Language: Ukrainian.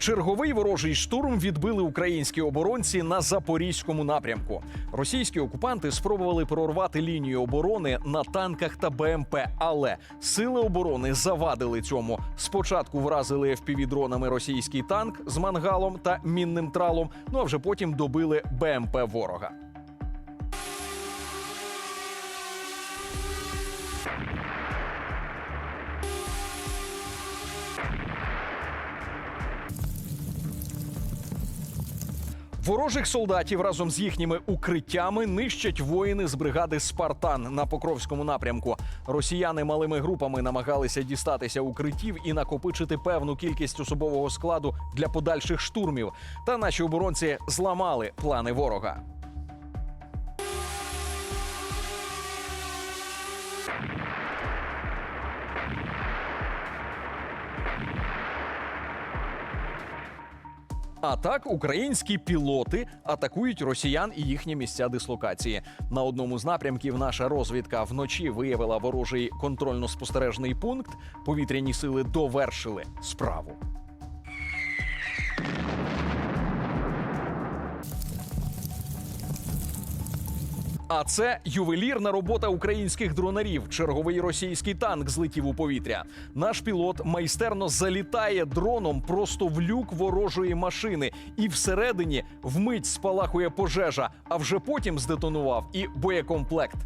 Черговий ворожий штурм відбили українські оборонці на запорізькому напрямку. Російські окупанти спробували прорвати лінію оборони на танках та БМП, але сили оборони завадили цьому. Спочатку вразили FPV-дронами російський танк з мангалом та мінним тралом. Ну а вже потім добили БМП ворога. Ворожих солдатів разом з їхніми укриттями нищать воїни з бригади Спартан на Покровському напрямку. Росіяни малими групами намагалися дістатися укриттів і накопичити певну кількість особового складу для подальших штурмів. Та наші оборонці зламали плани ворога. А так українські пілоти атакують росіян і їхні місця дислокації. На одному з напрямків наша розвідка вночі виявила ворожий контрольно-спостережний пункт. Повітряні сили довершили справу. А це ювелірна робота українських дронарів. Черговий російський танк злетів у повітря. Наш пілот майстерно залітає дроном просто в люк ворожої машини, і всередині вмить спалахує пожежа, а вже потім здетонував і боєкомплект.